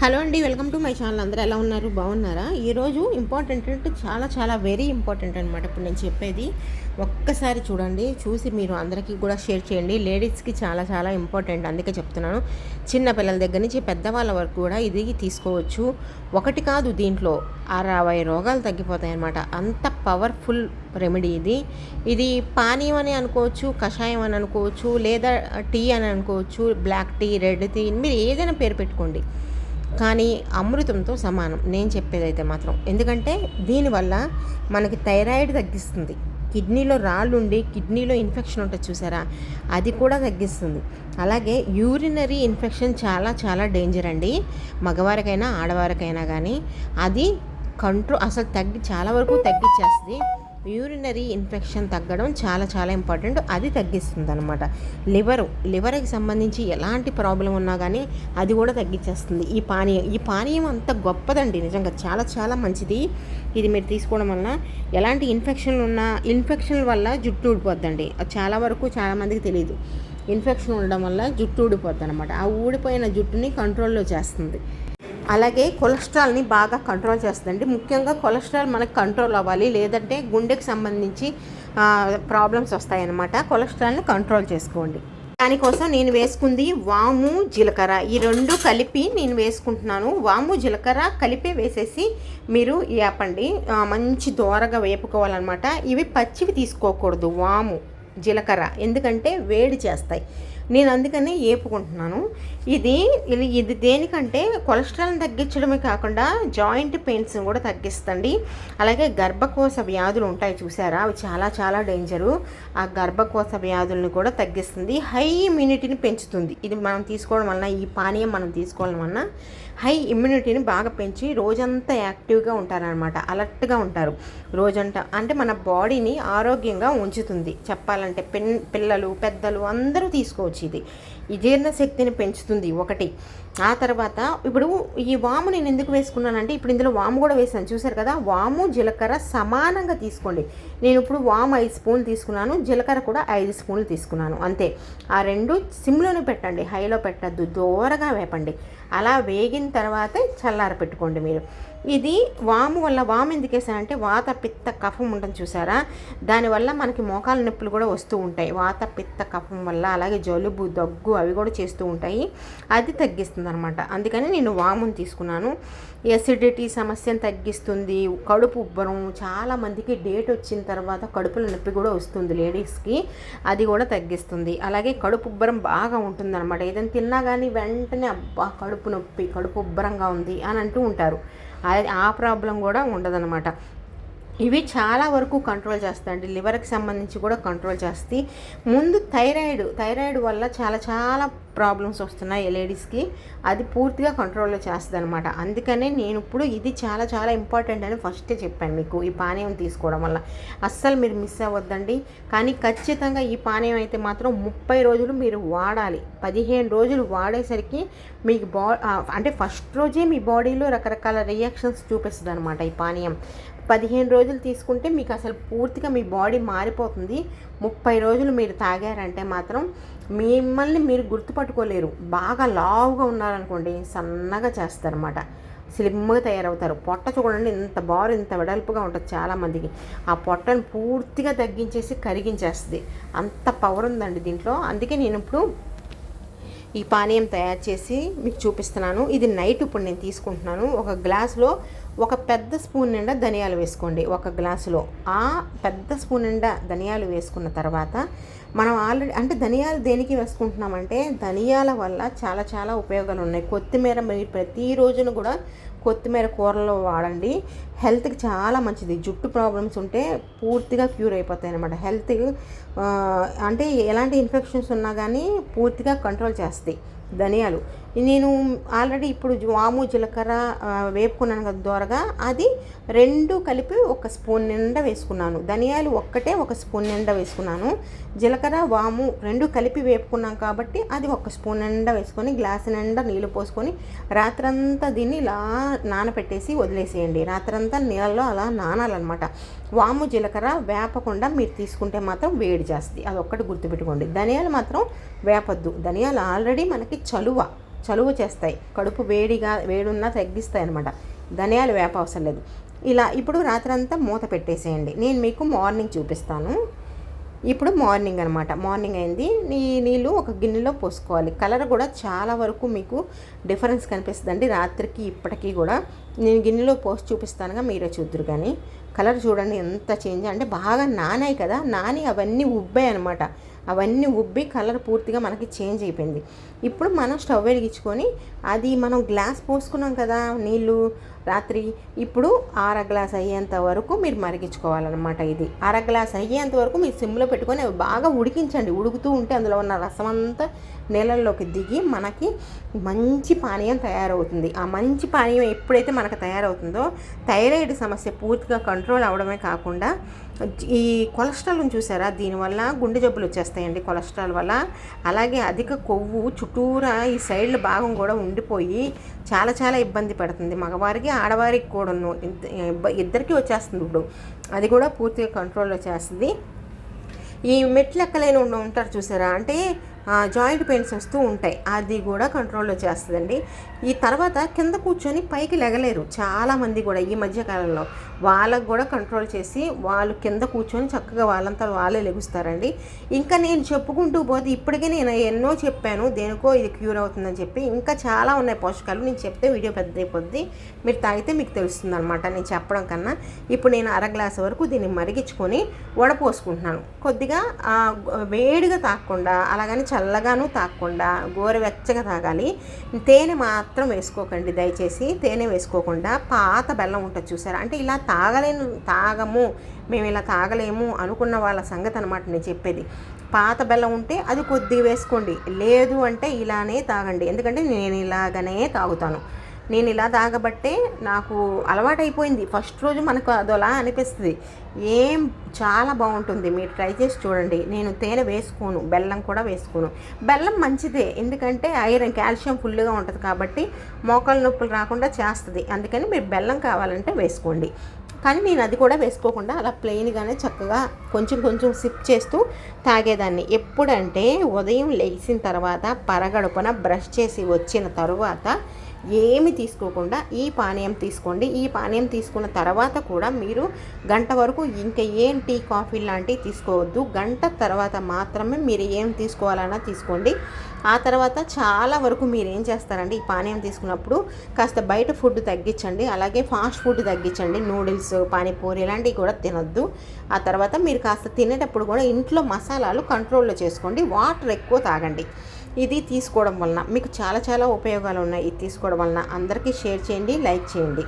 Hello అండి welcome to my channel. అందరూ ఎలా ఉన్నారు? బాగున్నారా? ఈరోజు ఇంపార్టెంట్ అంటే చాలా చాలా వెరీ ఇంపార్టెంట్ అనమాట ఇప్పుడు నేను చెప్పేది. ఒక్కసారి చూడండి చూసి మీరు అందరికీ కూడా షేర్ చేయండి. లేడీస్కి చాలా చాలా ఇంపార్టెంట్ అందుకే చెప్తున్నాను. చిన్న పిల్లల దగ్గర నుంచి పెద్దవాళ్ళ వరకు కూడా ఇది తీసుకోవచ్చు. ఒకటి కాదు దీంట్లో అరవై రోగాలు తగ్గిపోతాయనమాట అంత పవర్ఫుల్ రెమెడీ ఇది. ఇది పానీయం అని అనుకోవచ్చు కషాయం అని అనుకోవచ్చు లేదా టీ అని అనుకోవచ్చు బ్లాక్ టీ రెడ్ టీ మీరు ఏదైనా పేరు పెట్టుకోండి. కానీ అమృతంతో సమానం. నేను చెప్పేదైతే మాత్రం. ఎందుకంటే దీనివల్ల మనకి థైరాయిడ్ తగ్గిస్తుంది. కిడ్నీలో రాళ్ళుండి కిడ్నీలో ఇన్ఫెక్షన్ ఉంటుంది చూసారా? అది కూడా తగ్గిస్తుంది. అలాగే యూరినరీ ఇన్ఫెక్షన్ చాలా చాలా డేంజర్ అండి. మగవారికైనా ఆడవారికైనా కానీ అది కంట్రోల్ అసలు తగ్గి చాలా వరకు తగ్గించేస్తుంది యూరినరీ ఇన్ఫెక్షన్ తగ్గడం చాలా చాలా ఇంపార్టెంట్ అది తగ్గిస్తుంది అనమాట లివరు లివర్కి సంబంధించి ఎలాంటి ప్రాబ్లం ఉన్నా కానీ అది కూడా తగ్గించేస్తుంది ఈ పానీయం ఈ పానీయం అంత గొప్పదండి నిజంగా. చాలా చాలా మంచిది. ఇది మీరు తీసుకోవడం వలన ఎలాంటి ఇన్ఫెక్షన్లు ఉన్నా ఇన్ఫెక్షన్ వల్ల జుట్టు ఊడిపోద్దండి. అది చాలా వరకు చాలామందికి తెలియదు ఇన్ఫెక్షన్ ఉండడం వల్ల జుట్టు ఊడిపోద్ది అనమాట ఆ ఊడిపోయిన జుట్టుని కంట్రోల్లో చేస్తుంది. అలాగే కొలెస్ట్రాల్ని బాగా కంట్రోల్ చేస్తుందండి. ముఖ్యంగా కొలెస్ట్రాల్ మనకు కంట్రోల్ అవ్వాలి లేదంటే గుండెకి సంబంధించి ప్రాబ్లమ్స్ వస్తాయన్నమాట. కొలెస్ట్రాల్ని కంట్రోల్ చేసుకోండి. దానికోసం నేను వేసుకుంది వాము జీలకర్ర. ఈ రెండు కలిపి నేను వేసుకుంటున్నాను. వాము జీలకర్ర కలిపి వేసేసి మీరు వేపండి మంచి దోరగా వేపుకోవాలన్నమాట. ఇవి పచ్చివి తీసుకోకూడదు వాము జీలకర్ర. ఎందుకంటే వేడి చేస్తాయి. నేను అందుకని ఏపుకుంటున్నాను. ఇది ఇది దేనికంటే కొలెస్ట్రాల్ని తగ్గించడమే కాకుండా జాయింట్ పెయిన్స్ని కూడా తగ్గిస్తుంది అలాగే గర్భకోశ వ్యాధులు ఉంటాయి చూసారా? అవి చాలా చాలా డేంజరు. ఆ గర్భకోశ వ్యాధులను కూడా తగ్గిస్తుంది. హై ఇమ్యూనిటీని పెంచుతుంది. ఇది మనం తీసుకోవడం వలన ఈ పానీయం మనం తీసుకోవడం వలన. హై ఇమ్యూనిటీని బాగా పెంచి రోజంతా యాక్టివ్గా ఉంటారనమాట అలర్ట్గా ఉంటారు. రోజంతా అంటే మన బాడీని ఆరోగ్యంగా ఉంచుతుంది. చెప్పాలంటే పెన్ పిల్లలు పెద్దలు అందరూ తీసుకోవచ్చు ఇది. ఈ జీర్ణశక్తిని పెంచుతుంది ఒకటి. ఆ తర్వాత ఇప్పుడు ఈ వాము నేను ఎందుకు వేసుకున్నానంటే ఇప్పుడు ఇందులో వాము కూడా వేసాను. చూసారు కదా? వాము జీలకర్ర సమానంగా తీసుకోండి. నేను ఇప్పుడు వాము ఐదు స్పూన్లు తీసుకున్నాను. జీలకర్ర కూడా ఐదు స్పూన్లు తీసుకున్నాను. అంతే. ఆ రెండు సిమ్లోనే పెట్టండి. హైలో పెట్టద్దు. దూరగా వేపండి. అలా వేగిన తర్వాత చల్లార పెట్టుకోండి మీరు. ఇది వాము వల్ల వాము ఎందుకు వేసానంటే వాత పిత్త కఫం ఉంటుంది చూసారా? దానివల్ల మనకి మోకాల నొప్పులు కూడా వస్తూ ఉంటాయి. వాత పిత్త కఫం వల్ల అలాగే జలుబు దగ్గు అవి కూడా చేస్తూ ఉంటాయి. అది తగ్గిస్తుంది అనమాట అందుకని నేను వామును తీసుకున్నాను. ఎసిడిటీ సమస్యను తగ్గిస్తుంది. కడుపు ఉబ్బరం చాలామందికి డేట్ వచ్చిన తర్వాత కడుపుల నొప్పి కూడా వస్తుంది లేడీస్కి. అది కూడా తగ్గిస్తుంది. అలాగే కడుపు ఉబ్బరం బాగా ఉంటుంది అనమాట ఏదైనా తిన్నా కానీ వెంటనే అబ్బా కడుపు కడుపు నొప్పి కడుపు ఉబ్బరంగా ఉంది అని అంటూ ఉంటారు. ఆ ప్రాబ్లం కూడా ఉండదన్నమాట. ఇవి చాలా వరకు కంట్రోల్ చేస్తాయండి లివర్కి సంబంధించి కూడా కంట్రోల్ చేస్తాయి ముందు థైరాయిడ్ థైరాయిడ్ వల్ల చాలా చాలా ప్రాబ్లమ్స్ వస్తున్నాయి లేడీస్కి అది పూర్తిగా కంట్రోల్లో చేస్తుంది అనమాట అందుకనే నేను ఇప్పుడు ఇది చాలా చాలా ఇంపార్టెంట్ అని ఫస్టే చెప్పాను మీకు ఈ పానీయం తీసుకోవడం వల్ల. అస్సలు మీరు మిస్ అవ్వద్దండి. కానీ ఖచ్చితంగా ఈ పానీయం అయితే మాత్రం ముప్పై రోజులు మీరు వాడాలి. పదిహేను రోజులు వాడేసరికి మీకు బా అంటే ఫస్ట్ రోజే మీ బాడీలో రకరకాల రియాక్షన్స్ చూపిస్తుంది అనమాట ఈ పానీయం. పదిహేను రోజులు తీసుకుంటే మీకు అసలు పూర్తిగా మీ బాడీ మారిపోతుంది. ముప్పై రోజులు మీరు తాగారంటే మాత్రం మిమ్మల్ని మీరు గుర్తుపట్టుకోలేరు. బాగా లావుగా ఉన్నారనుకోండి సన్నగా చేస్తారన్నమాట. స్లిమ్గా తయారవుతారు. పొట్ట చూడండి ఇంత బారు ఇంత వెడల్పుగా ఉంటుంది చాలామందికి. ఆ పొట్టను పూర్తిగా తగ్గించేసి కరిగించేస్తుంది. అంత పవర్ ఉందండి దీంట్లో. అందుకే నేను ఇప్పుడు ఈ పానీయం తయారు చేసి మీకు చూపిస్తున్నాను. ఇది నైట్ ఇప్పుడు నేను తీసుకుంటున్నాను. ఒక గ్లాసులో ఒక పెద్ద స్పూన్ నిండా ధనియాలు వేసుకోండి. ఒక గ్లాసులో ఆ పెద్ద స్పూన్ నిండా ధనియాలు వేసుకున్న తర్వాత మనం ఆల్రెడీ అంటే ధనియాలు దేనికి వేసుకుంటున్నామంటే ధనియాల వల్ల చాలా చాలా ఉపయోగాలు ఉన్నాయి. కొత్తిమీర మీరు ప్రతిరోజును కూడా కొత్తిమీర కూరలో వాడండి. హెల్త్కి చాలా మంచిది. జుట్టు ప్రాబ్లమ్స్ ఉంటే పూర్తిగా క్యూర్ అయిపోతాయి అనమాట హెల్త్ అంటే ఎలాంటి ఇన్ఫెక్షన్స్ ఉన్నా కానీ పూర్తిగా కంట్రోల్ చేస్తాయి. ధనియాలు. నేను ఆల్రెడీ ఇప్పుడు వాము జీలకర్ర వేపుకున్నాను కదా దోరగా అది రెండు కలిపి ఒక స్పూన్ నిండా వేసుకున్నాను. ధనియాలు ఒక్కటే ఒక స్పూన్ నిండా వేసుకున్నాను. జీలకర్ర వాము రెండు కలిపి వేపుకున్నాం కాబట్టి అది ఒక స్పూన్ నిండా వేసుకొని గ్లాస్ నిండా నీళ్ళు పోసుకొని రాత్రంతా దీన్ని ఇలా నానపెట్టేసి వదిలేసేయండి. రాత్రంతా నీళ్ళలో అలా నానాలన్నమాట. వాము జీలకర్ర వేపకుండా మీరు తీసుకుంటే మాత్రం వేడి చేస్తుంది. అది ఒక్కటి గుర్తుపెట్టుకోండి. ధనియాలు మాత్రం వేపద్దు. ధనియాలు ఆల్రెడీ మనకి చలువ. చలువ చేస్తాయి. కడుపు వేడిగా వేడున్నా తగ్గిస్తాయి అనమాట ధనియాలు వేప అవసరం లేదు. ఇలా ఇప్పుడు రాత్రంతా మూత పెట్టేసేయండి. నేను మీకు మార్నింగ్ చూపిస్తాను. ఇప్పుడు మార్నింగ్ అనమాట మార్నింగ్ అయింది. ఈ నీళ్ళు ఒక గిన్నెలో పోసుకోవాలి. కలర్ కూడా చాలా వరకు మీకు డిఫరెన్స్ కనిపిస్తుందండి. రాత్రికి ఇప్పటికీ కూడా. నేను గిన్నెలో పోసి చూపిస్తానుగా మీరే చూద్దరు కానీ. కలర్ చూడండి ఎంత చేంజ్ అంటే బాగా నానాయి కదా. నాని అవన్నీ ఉబ్బాయి అనమాట అవన్నీ ఉబ్బి కలర్ పూర్తిగా మనకి చేంజ్ అయిపోయింది. ఇప్పుడు మనం స్టవ్ వెలిగించుకొని అది మనం గ్లాస్ పోసుకున్నాం కదా నీళ్ళు రాత్రి ఇప్పుడు అర గ్లాస్ అయ్యేంత వరకు మీరు మరిగించుకోవాలన్నమాట ఇది. అర గ్లాస్ అయ్యేంత వరకు మీరు సిమ్లో పెట్టుకొని బాగా ఉడికించండి. ఉడుకుతూ ఉంటే అందులో ఉన్న రసం అంతా నీళ్ళల్లోకి దిగి మనకి మంచి పానీయం తయారవుతుంది. ఆ మంచి పానీయం ఎప్పుడైతే మనకు తయారవుతుందో థైరాయిడ్ సమస్య పూర్తిగా కంట్రోల్ అవడమే కాకుండా ఈ కొలెస్ట్రాల్ని చూసారా? దీనివల్ల గుండె జబ్బులు వచ్చేస్తాయండి కొలెస్ట్రాల్ వల్ల. అలాగే అధిక కొవ్వు చుట్టూరా ఈ సైడ్ల భాగం కూడా ఉండిపోయి చాలా చాలా ఇబ్బంది పడుతుంది. మగవారికి ఆడవారికి కూడా ఇద్దరికి వచ్చేస్తుంది ఇప్పుడు. అది కూడా పూర్తిగా కంట్రోల్లో చేస్తుంది. ఈ మెట్లు ఎక్కలేని ఉంటారు చూసారా? అంటే జాయింట్ పెయిన్స్ వస్తూ ఉంటాయి. అది కూడా కంట్రోల్లో చేస్తుందండి. ఈ తర్వాత కింద కూర్చొని పైకి లెగలేరు. చాలామంది కూడా ఈ మధ్యకాలంలో వాళ్ళకు కూడా కంట్రోల్ చేసి వాళ్ళు కింద కూర్చొని చక్కగా వాళ్ళంతా వాళ్ళే లెగుస్తారండి. ఇంకా నేను చెప్పుకుంటూ పోతే ఇప్పటికే నేను ఎన్నో చెప్పాను దేనికో ఇది క్యూర్ అవుతుందని చెప్పి. ఇంకా చాలా ఉన్నాయి పోషకాలు. నేను చెప్తే వీడియో పెద్ద అయిపోద్ది మీరు తాగితే మీకు తెలుస్తుంది అనమాట నేను చెప్పడం కన్నా ఇప్పుడు నేను అర గ్లాస్ వరకు దీన్ని మరిగించుకొని వడపోసుకుంటున్నాను. కొద్దిగా వేడిగా తాగకుండా అలాగని చల్లగాను తాగకుండా గోరువెచ్చగా తాగాలి. తేనె మాత్రం వేసుకోకండి దయచేసి. తేనె వేసుకోకుండా పాత బెల్లం ఉంటుంది చూసారా? అంటే ఇలా తాగలేను తాగము మేము ఇలా తాగలేము అనుకున్న వాళ్ళ సంగతి అనమాట నేను చెప్పేది. పాత బెల్లం ఉంటే అది కొద్దిగా వేసుకోండి. లేదు అంటే ఇలానే తాగండి. ఎందుకంటే నేను ఇలాగనే తాగుతాను. నేను ఇలా తాగబట్టే నాకు అలవాటైపోయింది. ఫస్ట్ రోజు మనకు అదోలా అనిపిస్తుంది. ఏం చాలా బాగుంటుంది. మీరు ట్రై చేసి చూడండి. నేను తేనె వేసుకోను. బెల్లం కూడా వేసుకోను. బెల్లం మంచిదే. ఎందుకంటే ఐరన్ కాల్షియం ఫుల్గా ఉంటుంది కాబట్టి మోకాలు నొప్పులు రాకుండా చేస్తుంది. అందుకని మీరు బెల్లం కావాలంటే వేసుకోండి. కానీ నేను అది కూడా వేసుకోకుండా అలా ప్లెయిన్గానే చక్కగా కొంచెం కొంచెం సిప్ చేస్తూ తాగేదాన్ని. ఎప్పుడంటే ఉదయం లేచిన తర్వాత పరగడుపున బ్రష్ చేసి వచ్చిన తరువాత ఏమి తీసుకోకుండా ఈ పానీయం తీసుకోండి. ఈ పానీయం తీసుకున్న తర్వాత కూడా మీరు గంట వరకు ఇంకా ఏం టీ కాఫీ లాంటివి తీసుకోవద్దు. గంట తర్వాత మాత్రమే మీరు ఏం తీసుకోవాలన్నా తీసుకోండి. ఆ తర్వాత చాలా వరకు మీరు ఏం చేస్తారండి ఈ పానీయం తీసుకున్నప్పుడు కాస్త బయట ఫుడ్ తగ్గించండి. అలాగే ఫాస్ట్ ఫుడ్ తగ్గించండి. నూడిల్స్ పానీపూరి ఇలాంటివి కూడా తినొద్దు. ఆ తర్వాత మీరు కాస్త తినేటప్పుడు కూడా ఇంట్లో మసాలాలు కంట్రోల్లో చేసుకోండి. వాటర్ ఎక్కువ తాగండి. ఇది తీసుకోవడం వలన మీకు చాలా చాలా ఉపయోగాలు ఉన్నాయి ఇది తీసుకోవడం వలన. అందరికీ షేర్ చేయండి లైక్ చేయండి.